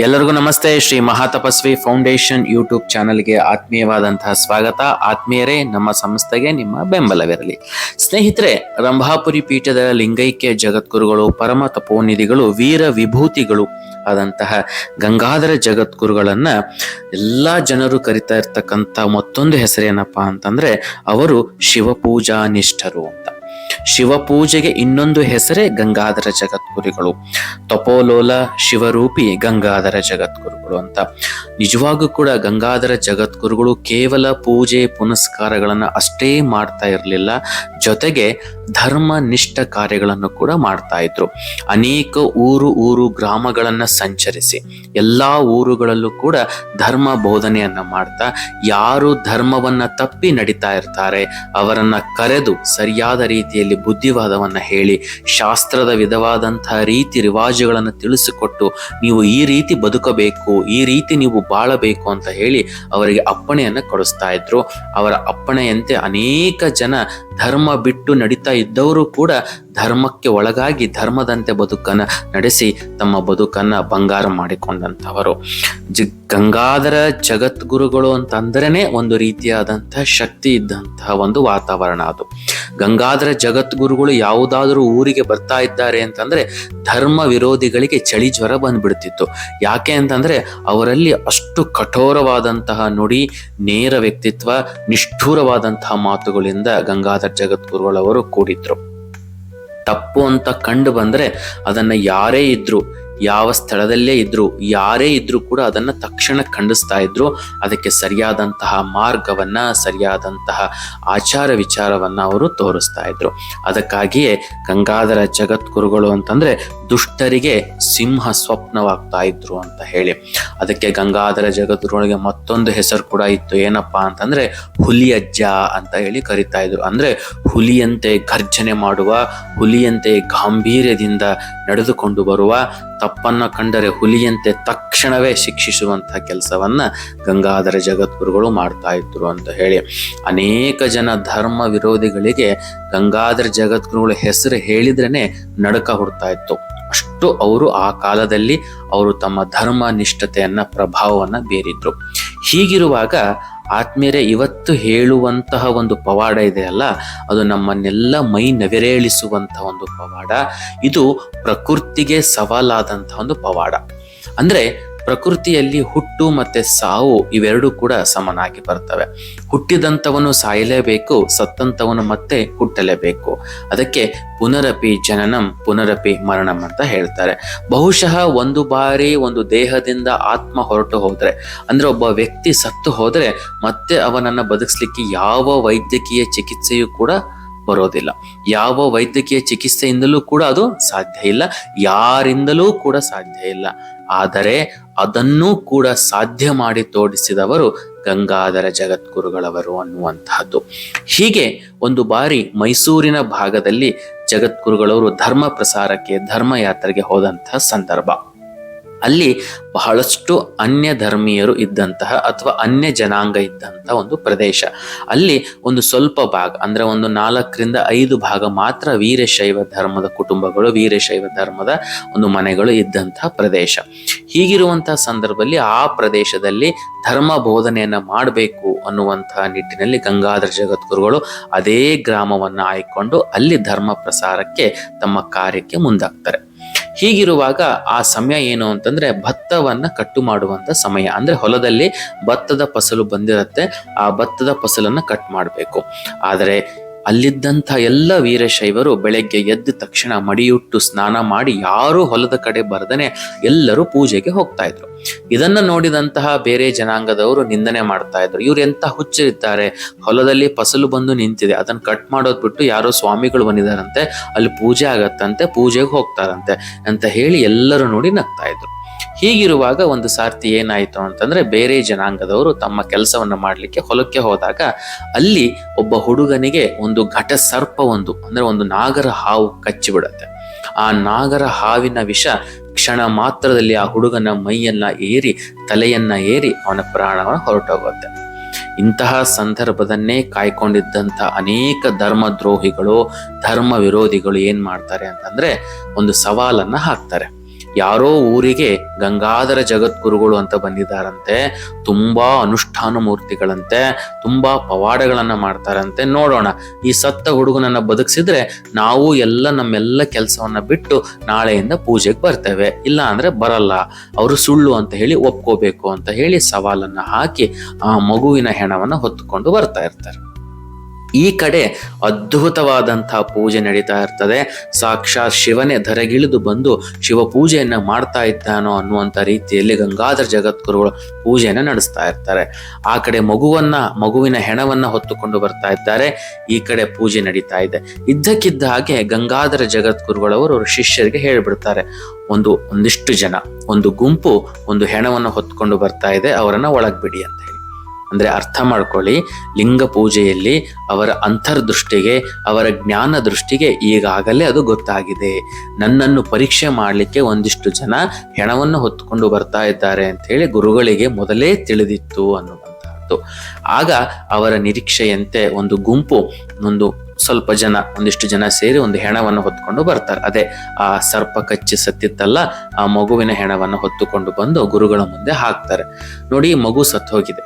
ಎಲ್ಲರಿಗೂ ನಮಸ್ತೆ. Shri Mahatapasvi foundation YouTube ಚಾನಲ್ಗೆ ಆತ್ಮೀಯವಾದಂತಹ ಸ್ವಾಗತ. ಆತ್ಮೀಯರೇ, ನಮ್ಮ ಸಂಸ್ಥೆಗೆ ನಿಮ್ಮ ಬೆಂಬಲವಿರಲಿ. ಸ್ನೇಹಿತರೆ, ರಂಭಾಪುರಿ ಪೀಠದ ಲಿಂಗೈಕ್ಯ ಜಗದ್ಗುರುಗಳು, ಪರಮ ತಪೋನಿಧಿಗಳು, ವೀರ ವಿಭೂತಿಗಳು ಆದಂತಹ ಗಂಗಾಧರ ಜಗದ್ಗುರುಗಳನ್ನ ಎಲ್ಲ ಜನರು ಕರಿತಾ ಇರ್ತಕ್ಕಂಥ ಮತ್ತೊಂದು ಹೆಸರೇನಪ್ಪ ಅಂತಂದ್ರೆ, ಅವರು ಶಿವಪೂಜಾ ನಿಷ್ಠರು ಅಂತ. ಶಿವಪೂಜೆಗೆ ಇನ್ನೊಂದು ಹೆಸರೇ ಗಂಗಾಧರ ಜಗದ್ಗುರುಗಳು. ತಪೋಲೋಲ ಶಿವರೂಪಿ ಗಂಗಾಧರ ಜಗದ್ಗುರುಗಳು ಅಂತ. ನಿಜವಾಗೂ ಕೂಡ ಗಂಗಾಧರ ಜಗದ್ಗುರುಗಳು ಕೇವಲ ಪೂಜೆ ಪುನಸ್ಕಾರಗಳನ್ನು ಅಷ್ಟೇ ಮಾಡ್ತಾ ಇರಲಿಲ್ಲ. ಜೊತೆಗೆ ಧರ್ಮ ನಿಷ್ಠ ಕಾರ್ಯಗಳನ್ನು ಕೂಡ ಮಾಡ್ತಾ ಇದ್ರು. ಅನೇಕ ಊರು ಊರು ಗ್ರಾಮಗಳನ್ನು ಸಂಚರಿಸಿ, ಎಲ್ಲಾ ಊರುಗಳಲ್ಲೂ ಕೂಡ ಧರ್ಮ ಬೋಧನೆಯನ್ನ ಮಾಡ್ತಾ, ಯಾರು ಧರ್ಮವನ್ನ ತಪ್ಪಿ ನಡೀತಾ ಇರ್ತಾರೆ, ಅವರನ್ನು ಕರೆದು ಸರಿಯಾದ ರೀತಿಯಲ್ಲಿ ಬುದ್ಧಿವಾದವನ್ನ ಹೇಳಿ, ಶಾಸ್ತ್ರದ ವಿಧವಾದಂತಹ ರೀತಿ ರಿವಾಜುಗಳನ್ನು ತಿಳಿಸಿಕೊಟ್ಟು, ನೀವು ಈ ರೀತಿ ಬದುಕಬೇಕು, ಈ ರೀತಿ ನೀವು ಬಾಳಬೇಕು ಅಂತ ಹೇಳಿ ಅವರಿಗೆ ಅಪ್ಪಣೆಯನ್ನ ಕೊಡಿಸ್ತಾ ಇದ್ರು. ಅವರ ಅಪ್ಪಣೆಯಂತೆ ಅನೇಕ ಜನ ಧರ್ಮ ಬಿಟ್ಟು ನಡೀತಾ ಇದ್ದವರು ಕೂಡ ಧರ್ಮಕ್ಕೆ ಒಳಗಾಗಿ ಧರ್ಮದಂತೆ ಬದುಕನ್ನು ನಡೆಸಿ ತಮ್ಮ ಬದುಕನ್ನು ಬಂಗಾರ ಮಾಡಿಕೊಂಡಂಥವರು. ಜ ಗಂಗಾಧರ ಜಗದ್ಗುರುಗಳು ಅಂತಂದ್ರೇ ಒಂದು ರೀತಿಯಾದಂಥ ಶಕ್ತಿ ಇದ್ದಂತಹ ಒಂದು ವಾತಾವರಣ ಅದು. ಗಂಗಾಧರ ಜಗದ್ಗುರುಗಳು ಯಾವುದಾದರೂ ಊರಿಗೆ ಬರ್ತಾ ಇದ್ದಾರೆ ಅಂತಂದರೆ ಧರ್ಮ ವಿರೋಧಿಗಳಿಗೆ ಚಳಿ ಜ್ವರ ಬಂದ್ಬಿಡ್ತಿತ್ತು. ಯಾಕೆ ಅಂತಂದರೆ ಅವರಲ್ಲಿ ಅಷ್ಟು ಕಠೋರವಾದಂತಹ ನುಡಿ, ನೇರ ವ್ಯಕ್ತಿತ್ವ, ನಿಷ್ಠೂರವಾದಂತಹ ಮಾತುಗಳಿಂದ ಗಂಗಾಧರ ಜಗದ್ಗುರುಗಳವರು ಕೂಡಿದ್ರು. ತಪ್ಪು ಅಂತ ಕಂಡು ಬಂದರೆ ಅದನ್ನ ಯಾರೇ ಇದ್ರು ಯಾವ ಸ್ಥಳದಲ್ಲೇ ಇದ್ರು, ಯಾರೇ ಇದ್ರು ಕೂಡ ಅದನ್ನ ತಕ್ಷಣ ಖಂಡಿಸ್ತಾ ಇದ್ರು, ಅದಕ್ಕೆ ಸರಿಯಾದಂತಹ ಮಾರ್ಗವನ್ನ, ಸರಿಯಾದಂತಹ ಆಚಾರ ವಿಚಾರವನ್ನ ಅವರು ತೋರಿಸ್ತಾ ಇದ್ರು. ಅದಕ್ಕಾಗಿಯೇ ಗಂಗಾಧರ ಜಗದ್ಗುರುಗಳು ಅಂತಂದ್ರೆ ದುಷ್ಟರಿಗೆ ಸಿಂಹ ಸ್ವಪ್ನವಾಗ್ತಾ ಇದ್ರು ಅಂತ ಹೇಳಿ. ಅದಕ್ಕೆ ಗಂಗಾಧರ ಜಗದ್ಗುರುಗಳಿಗೆ ಮತ್ತೊಂದು ಹೆಸರು ಕೂಡ ಇತ್ತು, ಏನಪ್ಪಾ ಅಂತಂದ್ರೆ ಹುಲಿ ಅಜ್ಜ ಅಂತ ಹೇಳಿ ಕರಿತಾ ಇದ್ರು. ಅಂದ್ರೆ ಹುಲಿಯಂತೆ ಗರ್ಜನೆ ಮಾಡುವ, ಹುಲಿಯಂತೆ ಗಾಂಭೀರ್ಯದಿಂದ ನಡೆದುಕೊಂಡು ಬರುವ ತಪ್ಪನ್ನ ಕಂಡರೆ ಹುಲಿಯಂತೆ ತಕ್ಷಣವೇ ಶಿಕ್ಷಿಸುವಂತಹ ಕೆಲಸವನ್ನ ಗಂಗಾಧರ ಜಗದ್ಗುರುಗಳು ಮಾಡ್ತಾ ಇದ್ರು ಅಂತ ಹೇಳಿ. ಅನೇಕ ಜನ ಧರ್ಮ ವಿರೋಧಿಗಳಿಗೆ ಗಂಗಾಧರ ಜಗದ್ಗುರುಗಳ ಹೆಸರು ಹೇಳಿದ್ರೇನೆ ನಡಕ ಹುಡ್ತಾ ಇತ್ತು. ಅಷ್ಟು ಅವರು ಆ ಕಾಲದಲ್ಲಿ ಅವರು ತಮ್ಮ ಧರ್ಮ ನಿಷ್ಠತೆಯನ್ನ, ಪ್ರಭಾವವನ್ನು ಬೀರಿದ್ರು. ಹೀಗಿರುವಾಗ ಆತ್ಮೀಯರೇ, ಇವತ್ತು ಹೇಳುವಂತಹ ಒಂದು ಪವಾಡ ಇದೆಯಲ್ಲ ಅದು ನಮ್ಮನ್ನೆಲ್ಲ ಮೈ ನವಿರೇಳಿಸುವಂತಹ ಒಂದು ಪವಾಡ. ಇದು ಪ್ರಕೃತಿಗೆ ಸವಾಲಾದಂತಹ ಒಂದು ಪವಾಡ. ಅಂದ್ರೆ ಪ್ರಕೃತಿಯಲ್ಲಿ ಹುಟ್ಟು ಮತ್ತೆ ಸಾವು ಇವೆರಡೂ ಕೂಡ ಸಮನಾಗಿ ಬರ್ತವೆ. ಹುಟ್ಟಿದಂಥವನು ಸಾಯಲೇಬೇಕು, ಸತ್ತಂಥವನು ಮತ್ತೆ ಹುಟ್ಟಲೇಬೇಕು. ಅದಕ್ಕೆ ಪುನರಪಿ ಜನನಂ, ಪುನರಪಿ ಮರಣಂ ಅಂತ ಹೇಳ್ತಾರೆ. ಬಹುಶಃ ಒಂದು ಬಾರಿ ಒಂದು ದೇಹದಿಂದ ಆತ್ಮ ಹೊರಟು ಹೋದರೆ, ಅಂದರೆ ಒಬ್ಬ ವ್ಯಕ್ತಿ ಸತ್ತು ಹೋದರೆ ಮತ್ತೆ ಅವನನ್ನು ಬದುಕಿಸ್ಲಿಕ್ಕೆ ಯಾವ ವೈದ್ಯಕೀಯ ಚಿಕಿತ್ಸೆಯೂ ಕೂಡ ಬರೋದಿಲ್ಲ. ಯಾವ ವೈದ್ಯಕೀಯ ಚಿಕಿತ್ಸೆಯಿಂದಲೂ ಕೂಡ ಅದು ಸಾಧ್ಯ ಇಲ್ಲ, ಯಾರಿಂದಲೂ ಕೂಡ ಸಾಧ್ಯ ಇಲ್ಲ. ಆದರೆ ಅದನ್ನೂ ಕೂಡ ಸಾಧ್ಯ ಮಾಡಿ ತೋರಿಸಿದವರು ಗಂಗಾಧರ ಜಗದ್ಗುರುಗಳವರು ಅನ್ನುವಂತಹದ್ದು. ಹೀಗೆ ಒಂದು ಬಾರಿ ಮೈಸೂರಿನ ಭಾಗದಲ್ಲಿ ಜಗದ್ಗುರುಗಳವರು ಧರ್ಮ ಪ್ರಸಾರಕ್ಕೆ, ಧರ್ಮ ಯಾತ್ರೆಗೆ ಹೋದಂತಹ ಸಂದರ್ಭ. ಅಲ್ಲಿ ಬಹಳಷ್ಟು ಅನ್ಯ ಧರ್ಮೀಯರು ಇದ್ದಂತಹ ಅಥವಾ ಅನ್ಯ ಜನಾಂಗ ಇದ್ದಂತಹ ಒಂದು ಪ್ರದೇಶ. ಅಲ್ಲಿ ಒಂದು ಸ್ವಲ್ಪ ಭಾಗ, ಅಂದ್ರೆ ಒಂದು ನಾಲ್ಕರಿಂದ ಐದು ಭಾಗ ಮಾತ್ರ ವೀರಶೈವ ಧರ್ಮದ ಕುಟುಂಬಗಳು, ವೀರಶೈವ ಧರ್ಮದ ಒಂದು ಮನೆಗಳು ಇದ್ದಂತಹ ಪ್ರದೇಶ. ಹೀಗಿರುವಂತಹ ಸಂದರ್ಭದಲ್ಲಿ ಆ ಪ್ರದೇಶದಲ್ಲಿ ಧರ್ಮ ಬೋಧನೆಯನ್ನ ಮಾಡಬೇಕು ಅನ್ನುವಂತಹ ನಿಟ್ಟಿನಲ್ಲಿ ಗಂಗಾಧರ ಜಗದ್ಗುರುಗಳು ಅದೇ ಗ್ರಾಮವನ್ನ ಆಯ್ಕೊಂಡು ಅಲ್ಲಿ ಧರ್ಮ ಪ್ರಸಾರಕ್ಕೆ ತಮ್ಮ ಕಾರ್ಯಕ್ಕೆ ಮುಂದಾಗ್ತಾರೆ. ಹೀಗಿರುವಾಗ ಆ ಸಮಯ ಏನು ಅಂತಂದ್ರೆ ಭತ್ತವನ್ನ ಕಟ್ಟು ಮಾಡುವಂತ ಸಮಯ. ಅಂದ್ರೆ ಹೊಲದಲ್ಲಿ ಭತ್ತದ ಫಸಲು ಬಂದಿರತ್ತೆ, ಆ ಭತ್ತದ ಫಸಲನ್ನ ಕಟ್ ಮಾಡಬೇಕು. ಆದರೆ ಅಲ್ಲಿದ್ದಂಥ ಎಲ್ಲ ವೀರಶೈವರು ಬೆಳಗ್ಗೆ ಎದ್ದ ತಕ್ಷಣ ಮಡಿಯುಟ್ಟು ಸ್ನಾನ ಮಾಡಿ ಯಾರೂ ಹೊಲದ ಕಡೆ ಬರದನೆ ಎಲ್ಲರೂ ಪೂಜೆಗೆ ಹೋಗ್ತಾ ಇದ್ರು. ಇದನ್ನ ನೋಡಿದಂತಹ ಬೇರೆ ಜನಾಂಗದವರು ನಿಂದನೆ ಮಾಡ್ತಾ ಇದ್ರು. ಇವ್ರು ಎಂತ ಹುಚ್ಚರಿದ್ದಾರೆ? ಹೊಲದಲ್ಲಿ ಫಸಲು ಬಂದು ನಿಂತಿದೆ. ಅದನ್ನ ಕಟ್ ಮಾಡೋದ್ ಬಿಟ್ಟು ಯಾರೋ ಸ್ವಾಮಿಗಳು ಬಂದಿದಾರಂತೆ ಅಲ್ಲಿ ಪೂಜೆ ಆಗತ್ತಂತೆ, ಪೂಜೆಗೆ ಹೋಗ್ತಾರಂತೆ ಅಂತ ಹೇಳಿ ಎಲ್ಲರೂ ನೋಡಿ ನಗ್ತಾ ಇದ್ರು. ಹೀಗಿರುವಾಗ ಒಂದು ಸಾರ್ತಿ ಏನಾಯಿತು ಅಂತಂದ್ರೆ ಬೇರೆ ಜನಾಂಗದವರು ತಮ್ಮ ಕೆಲಸವನ್ನು ಮಾಡಲಿಕ್ಕೆ ಹೊಲಕ್ಕೆ ಹೋದಾಗ ಅಲ್ಲಿ ಒಬ್ಬ ಹುಡುಗನಿಗೆ ಒಂದು ಘಟ ಸರ್ಪ ಒಂದು, ಅಂದ್ರೆ ಒಂದು ನಾಗರ ಹಾವು ಕಚ್ಚಿಬಿಡತ್ತೆ. ಆ ನಾಗರ ಹಾವಿನ ವಿಷ ಕ್ಷಣ ಮಾತ್ರದಲ್ಲಿ ಆ ಹುಡುಗನ ಮೈಯನ್ನ ಏರಿ, ತಲೆಯನ್ನ ಏರಿ ಅವನ ಪ್ರಾಣವನ್ನು ಹೊರಟೋಗುತ್ತೆ. ಇಂತಹ ಸಂದರ್ಭದನ್ನೇ ಕಾಯ್ಕೊಂಡಿದ್ದಂಥ ಅನೇಕ ಧರ್ಮ ದ್ರೋಹಿಗಳು ಧರ್ಮ ವಿರೋಧಿಗಳು ಏನ್ ಮಾಡ್ತಾರೆ ಅಂತಂದ್ರೆ ಒಂದು ಸವಾಲನ್ನ ಹಾಕ್ತಾರೆ. ಯಾರೋ ಊರಿಗೆ ಗಂಗಾಧರ ಜಗದ್ಗುರುಗಳು ಅಂತ ಬಂದಿದ್ದಾರಂತೆ, ತುಂಬಾ ಅನುಷ್ಠಾನ ಮೂರ್ತಿಗಳಂತೆ ತುಂಬಾ ಪವಾಡಗಳನ್ನ ಮಾಡ್ತಾರಂತೆ. ನೋಡೋಣ, ಈ ಸತ್ತ ಹುಡುಗನನ್ನ ಬದುಕಿಸಿದ್ರೆ ನಾವು ಎಲ್ಲ ನಮ್ಮೆಲ್ಲ ಕೆಲಸವನ್ನ ಬಿಟ್ಟು ನಾಳೆಯಿಂದ ಪೂಜೆಗೆ ಬರ್ತೇವೆ. ಇಲ್ಲ ಅಂದ್ರೆ ಬರಲ್ಲ. ಅವರು ಸುಳ್ಳು ಅಂತ ಹೇಳಿ ಒಪ್ಕೋಬೇಕು ಅಂತ ಹೇಳಿ ಸವಾಲನ್ನ ಹಾಕಿ ಆ ಮಗುವಿನ ಹೆಣವನ್ನ ಹೊತ್ತುಕೊಂಡು ಬರ್ತಾ ಇರ್ತಾರೆ. ಈ ಕಡೆ ಅದ್ಭುತವಾದಂತಹ ಪೂಜೆ ನಡೀತಾ ಇರ್ತದೆ. ಸಾಕ್ಷಾತ್ ಶಿವನೇ ಧರೆಗಿಳಿದು ಬಂದು ಶಿವ ಪೂಜೆಯನ್ನ ಮಾಡ್ತಾ ಇದ್ದಾನೋ ಅನ್ನುವಂಥ ರೀತಿಯಲ್ಲಿ ಗಂಗಾಧರ ಜಗದ್ಗುರುಗಳು ಪೂಜೆಯನ್ನು ನಡೆಸ್ತಾ ಇರ್ತಾರೆ. ಆ ಕಡೆ ಮಗುವನ್ನ, ಮಗುವಿನ ಹೆಣವನ್ನ ಹೊತ್ತುಕೊಂಡು ಬರ್ತಾ ಇದ್ದಾರೆ. ಈ ಕಡೆ ಪೂಜೆ ನಡೀತಾ ಇದೆ. ಇದ್ದಕ್ಕಿದ್ದ ಹಾಗೆ ಗಂಗಾಧರ ಜಗದ್ಗುರುಗಳವರು ಶಿಷ್ಯರಿಗೆ ಹೇಳ್ಬಿಡ್ತಾರೆ, ಒಂದು, ಒಂದಿಷ್ಟು ಜನ, ಒಂದು ಗುಂಪು, ಒಂದು ಹೆಣವನ್ನು ಹೊತ್ಕೊಂಡು ಬರ್ತಾ ಇದೆ, ಅವರನ್ನ ಒಳಗೆ ಬಿಡಿ ಅಂತ ಅಂದ್ರೆ ಅರ್ಥ ಮಾಡ್ಕೊಳ್ಳಿ, ಲಿಂಗ ಪೂಜೆಯಲ್ಲಿ ಅವರ ಅಂತರ್ದೃಷ್ಟಿಗೆ, ಅವರ ಜ್ಞಾನ ದೃಷ್ಟಿಗೆ ಈಗಾಗಲೇ ಅದು ಗೊತ್ತಾಗಿದೆ. ನನ್ನನ್ನು ಪರೀಕ್ಷೆ ಮಾಡಲಿಕ್ಕೆ ಒಂದಿಷ್ಟು ಜನ ಹೆಣವನ್ನು ಹೊತ್ತುಕೊಂಡು ಬರ್ತಾ ಇದ್ದಾರೆ ಅಂತ ಹೇಳಿ ಗುರುಗಳಿಗೆ ಮೊದಲೇ ತಿಳಿದಿತ್ತು ಅನ್ನುವಂತಹದ್ದು ಆಗ ಅವರ ನಿರೀಕ್ಷೆಯಂತೆ ಒಂದು ಗುಂಪು, ಒಂದು ಸ್ವಲ್ಪ ಜನ, ಒಂದಿಷ್ಟು ಜನ ಸೇರಿ ಒಂದು ಹೆಣವನ್ನು ಹೊತ್ಕೊಂಡು ಬರ್ತಾರೆ. ಅದೇ ಆ ಸರ್ಪ ಕಚ್ಚಿ ಸತ್ತಿತ್ತಲ್ಲ, ಆ ಮಗುವಿನ ಹೆಣವನ್ನು ಹೊತ್ತುಕೊಂಡು ಬಂದು ಗುರುಗಳ ಮುಂದೆ ಹಾಕ್ತಾರೆ. ನೋಡಿ ಮಗು ಸತ್ತು ಹೋಗಿದೆ.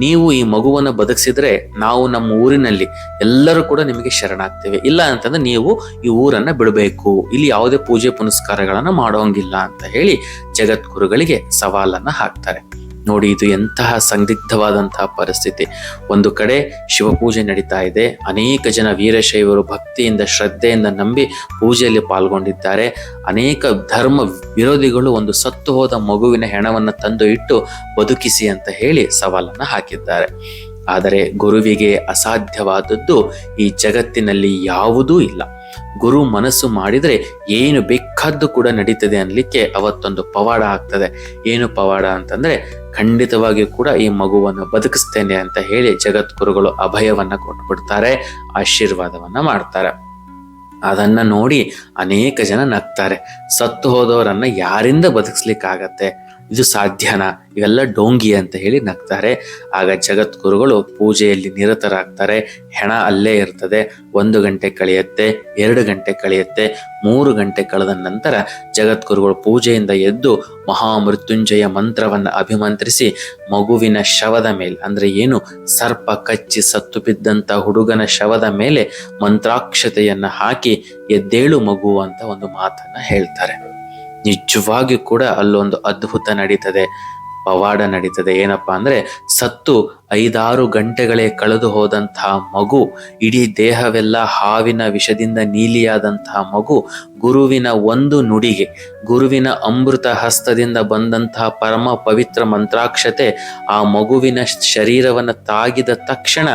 ನೀವು ಈ ಮಗುವನ್ನು ಬದುಕಿಸಿದ್ರೆ ನಾವು ನಮ್ಮ ಊರಿನಲ್ಲಿ ಎಲ್ಲರೂ ಕೂಡ ನಿಮಗೆ ಶರಣಾಗ್ತೇವೆ. ಇಲ್ಲ ಅಂತಂದ್ರೆ ನೀವು ಈ ಊರನ್ನ ಬಿಡಬೇಕು. ಇಲ್ಲಿ ಯಾವುದೇ ಪೂಜೆ ಪುನಸ್ಕಾರಗಳನ್ನು ಮಾಡೋಂಗಿಲ್ಲ ಅಂತ ಹೇಳಿ ಜಗದ್ಗುರುಗಳಿಗೆ ಸವಾಲನ್ನ ಹಾಕ್ತಾರೆ. ನೋಡಿ, ಇದು ಎಂತಹ ಸಂದಿಗ್ಧವಾದಂತಹ ಪರಿಸ್ಥಿತಿ. ಒಂದು ಕಡೆ ಶಿವಪೂಜೆ ನಡೀತಾ ಇದೆ. ಅನೇಕ ಜನ ವೀರಶೈವರು ಭಕ್ತಿಯಿಂದ, ಶ್ರದ್ಧೆಯಿಂದ ನಂಬಿ ಪೂಜೆಯಲ್ಲಿ ಪಾಲ್ಗೊಂಡಿದ್ದಾರೆ. ಅನೇಕ ಧರ್ಮ ವಿರೋಧಿಗಳು ಒಂದು ಸತ್ತು ಹೋದ ಮಗುವಿನ ಹೆಣವನ್ನು ತಂದು ಇಟ್ಟು ಬದುಕಿಸಿ ಅಂತ ಹೇಳಿ ಸವಾಲನ್ನು ಹಾಕಿದ್ದಾರೆ. ಆದರೆ ಗುರುವಿಗೆ ಅಸಾಧ್ಯವಾದದ್ದು ಈ ಜಗತ್ತಿನಲ್ಲಿ ಯಾವುದೂ ಇಲ್ಲ. ಗುರು ಮನಸ್ಸು ಮಾಡಿದರೆ ಏನು ಬೇಕಾದ್ದು ಕೂಡ ನಡೀತದೆ ಅನ್ಲಿಕ್ಕೆ ಅವತ್ತೊಂದು ಪವಾಡ ಆಗ್ತದೆ. ಏನು ಪವಾಡ ಅಂತಂದ್ರೆ ಖಂಡಿತವಾಗಿಯೂ ಕೂಡ ಈ ಮಗುವನ್ನು ಬದುಕಿಸ್ತೇನೆ ಅಂತ ಹೇಳಿ ಜಗದ್ಗುರುಗಳು ಅಭಯವನ್ನ ಕೊಟ್ಬಿಡ್ತಾರೆ, ಆಶೀರ್ವಾದವನ್ನ ಮಾಡ್ತಾರೆ. ಅದನ್ನ ನೋಡಿ ಅನೇಕ ಜನ ನಗ್ತಾರೆ. ಸತ್ತು ಹೋದವರನ್ನ ಯಾರಿಂದ ಬದುಕಿಸ್ಲಿಕ್ಕಾಗತ್ತೆ? ಇದು ಸಾಧ್ಯನಾ? ಇವೆಲ್ಲ ಡೋಂಗಿ ಅಂತ ಹೇಳಿ ನಗ್ತಾರೆ. ಆಗ ಜಗದ್ಗುರುಗಳು ಪೂಜೆಯಲ್ಲಿ ನಿರತರಾಗ್ತಾರೆ. ಹೆಣ ಅಲ್ಲೇ ಇರ್ತದೆ. ಒಂದು ಗಂಟೆ ಕಳೆಯುತ್ತೆ, ಎರಡು ಗಂಟೆ ಕಳೆಯುತ್ತೆ, ಮೂರು ಗಂಟೆ ಕಳೆದ ನಂತರ ಜಗದ್ಗುರುಗಳು ಪೂಜೆಯಿಂದ ಎದ್ದು ಮಹಾಮೃತ್ಯುಂಜಯ ಮಂತ್ರವನ್ನು ಅಭಿಮಂತ್ರಿಸಿ ಮಗುವಿನ ಶವದ ಮೇಲೆ, ಅಂದರೆ ಏನು, ಸರ್ಪ ಕಚ್ಚಿ ಸತ್ತು ಬಿದ್ದಂಥ ಹುಡುಗನ ಶವದ ಮೇಲೆ ಮಂತ್ರಾಕ್ಷತೆಯನ್ನು ಹಾಕಿ ಎದ್ದೇಳು ಮಗು ಅಂತ ಒಂದು ಮಾತನ್ನು ಹೇಳ್ತಾರೆ. ನಿಜವಾಗಿಯೂ ಕೂಡ ಅಲ್ಲೊಂದು ಅದ್ಭುತ ನಡೀತದೆ, ಪವಾಡ ನಡೀತದೆ. ಏನಪ್ಪಾ ಅಂದ್ರೆ ಸತ್ತು ಐದಾರು ಗಂಟೆಗಳೇ ಕಳೆದು ಹೋದಂತಹ ಮಗು, ಇಡೀ ದೇಹವೆಲ್ಲ ಹಾವಿನ ವಿಷದಿಂದ ನೀಲಿಯಾದಂತಹ ಮಗು, ಗುರುವಿನ ಒಂದು ನುಡಿಗೆ, ಗುರುವಿನ ಅಮೃತ ಹಸ್ತದಿಂದ ಬಂದಂತಹ ಪರಮ ಪವಿತ್ರ ಮಂತ್ರಾಕ್ಷತೆ ಆ ಮಗುವಿನ ಶರೀರವನ್ನು ತಾಗಿದ ತಕ್ಷಣ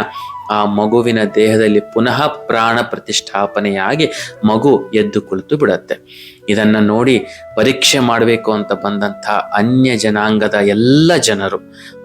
ಆ ಮಗುವಿನ ದೇಹದಲ್ಲಿ ಪುನಃ ಪ್ರಾಣ ಪ್ರತಿಷ್ಠಾಪನೆಯಾಗಿ ಮಗು ಎದ್ದು ಕುಳಿತು ಬಿಡತ್ತೆ. ಇದನ್ನ ನೋಡಿ ಪರೀಕ್ಷೆ ಮಾಡಬೇಕು ಅಂತ ಬಂದಂತಹ ಅನ್ಯ ಜನಾಂಗದ ಎಲ್ಲ ಜನರು,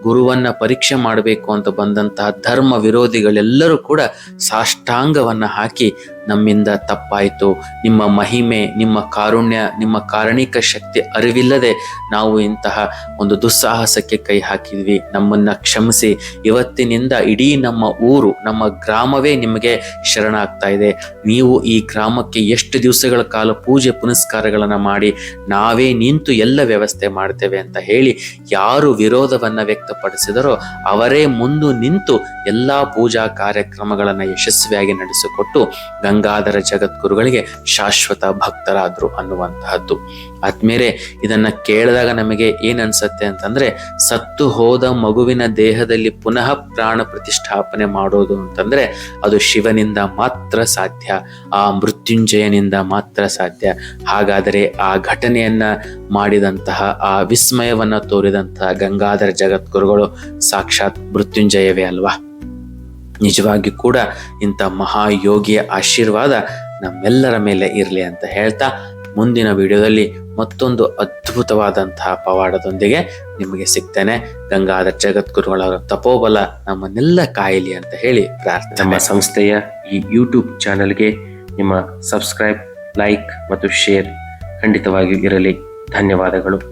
ಗುರುವನ್ನ ಪರೀಕ್ಷೆ ಮಾಡಬೇಕು ಅಂತ ಬಂದಂತಹ ಧರ್ಮ ವಿರೋಧಿಗಳೆಲ್ಲರೂ ಕೂಡ ಸಾಷ್ಟಾಂಗವನ್ನ ಹಾಕಿ ನಮ್ಮಿಂದ ತಪ್ಪಾಯಿತು. ನಿಮ್ಮ ಮಹಿಮೆ, ನಿಮ್ಮ ಕಾರುಣ್ಯ, ನಿಮ್ಮ ಕಾರಣಿಕ ಶಕ್ತಿ ಅರಿವಿಲ್ಲದೆ ನಾವು ಇಂತಹ ಒಂದು ದುಸ್ಸಾಹಸಕ್ಕೆ ಕೈ ಹಾಕಿದ್ವಿ. ನಮ್ಮನ್ನ ಕ್ಷಮಿಸಿ. ಇವತ್ತಿನಿಂದ ಇಡೀ ನಮ್ಮ ಊರು, ನಮ್ಮ ಗ್ರಾಮವೇ ನಿಮಗೆ ಶರಣಾಗ್ತಾ ಇದೆ. ನೀವು ಈ ಗ್ರಾಮಕ್ಕೆ ಎಷ್ಟು ದಿವಸಗಳ ಕಾಲ ಪೂಜೆ ಪುನಸ್ಕಾರಗಳನ್ನ ಮಾಡಿ ನಾವೇ ನಿಂತು ಎಲ್ಲ ವ್ಯವಸ್ಥೆ ಮಾಡ್ತೇವೆ ಅಂತ ಹೇಳಿ ಯಾರು ವಿರೋಧವನ್ನು ವ್ಯಕ್ತಪಡಿಸಿದರೋ ಅವರೇ ಮುಂದು ನಿಂತು ಎಲ್ಲ ಪೂಜಾ ಕಾರ್ಯಕ್ರಮಗಳನ್ನು ಯಶಸ್ವಿಯಾಗಿ ನಡೆಸಿಕೊಟ್ಟು ಗಂಗಾಧರ ಜಗದ್ಗುರುಗಳಿಗೆ ಶಾಶ್ವತ ಭಕ್ತರಾದರು ಅನ್ನುವಂತಹದ್ದು. ಆದ್ಮೇಲೆ ಇದನ್ನ ಕೇಳಿದಾಗ ನಮಗೆ ಏನನ್ಸತ್ತೆ ಅಂತಂದರೆ ಸತ್ತು ಹೋದ ಮಗುವಿನ ದೇಹದಲ್ಲಿ ಪುನಃ ಪ್ರಾಣ ಪ್ರತಿಷ್ಠಾಪನೆ ಮಾಡೋದು ಅಂತಂದ್ರೆ ಅದು ಶಿವನಿಂದ ಮಾತ್ರ ಸಾಧ್ಯ, ಆ ಮೃತ್ಯುಂಜಯನಿಂದ ಮಾತ್ರ ಸಾಧ್ಯ. ಹಾಗಾದರೆ ಆ ಘಟನೆಯನ್ನ ಮಾಡಿದಂತಹ, ಆ ವಿಸ್ಮಯವನ್ನ ತೋರಿದಂತಹ ಗಂಗಾಧರ ಜಗದ್ಗುರುಗಳು ಸಾಕ್ಷಾತ್ ಮೃತ್ಯುಂಜಯವೇ ಅಲ್ವಾ? ನಿಜವಾಗಿ ಕೂಡ ಇಂಥ ಮಹಾಯೋಗಿಯ ಆಶೀರ್ವಾದ ನಮ್ಮೆಲ್ಲರ ಮೇಲೆ ಇರಲಿ ಅಂತ ಹೇಳ್ತಾ ಮುಂದಿನ ವಿಡಿಯೋದಲ್ಲಿ ಮತ್ತೊಂದು ಅದ್ಭುತವಾದಂತಹ ಪವಾಡದೊಂದಿಗೆ ನಿಮಗೆ ಸಿಗ್ತೇನೆ. ಗಂಗಾಧರ ಜಗದ್ಗುರುಗಳ ತಪೋಬಲ ನಮ್ಮನ್ನೆಲ್ಲ ಕಾಯಲಿ ಅಂತ ಹೇಳಿ ಪ್ರಾರ್ಥನೆ. ಸಂಸ್ಥೆಯ ಈ ಯೂಟ್ಯೂಬ್ ಚಾನಲ್ಗೆ ನಿಮ್ಮ ಸಬ್ಸ್ಕ್ರೈಬ್ ಲೈಕ್ ಮತ್ತು ಶೇರ್ ಖಂಡಿತವಾಗಿಯೂ ಇರಲಿ. ಧನ್ಯವಾದಗಳು.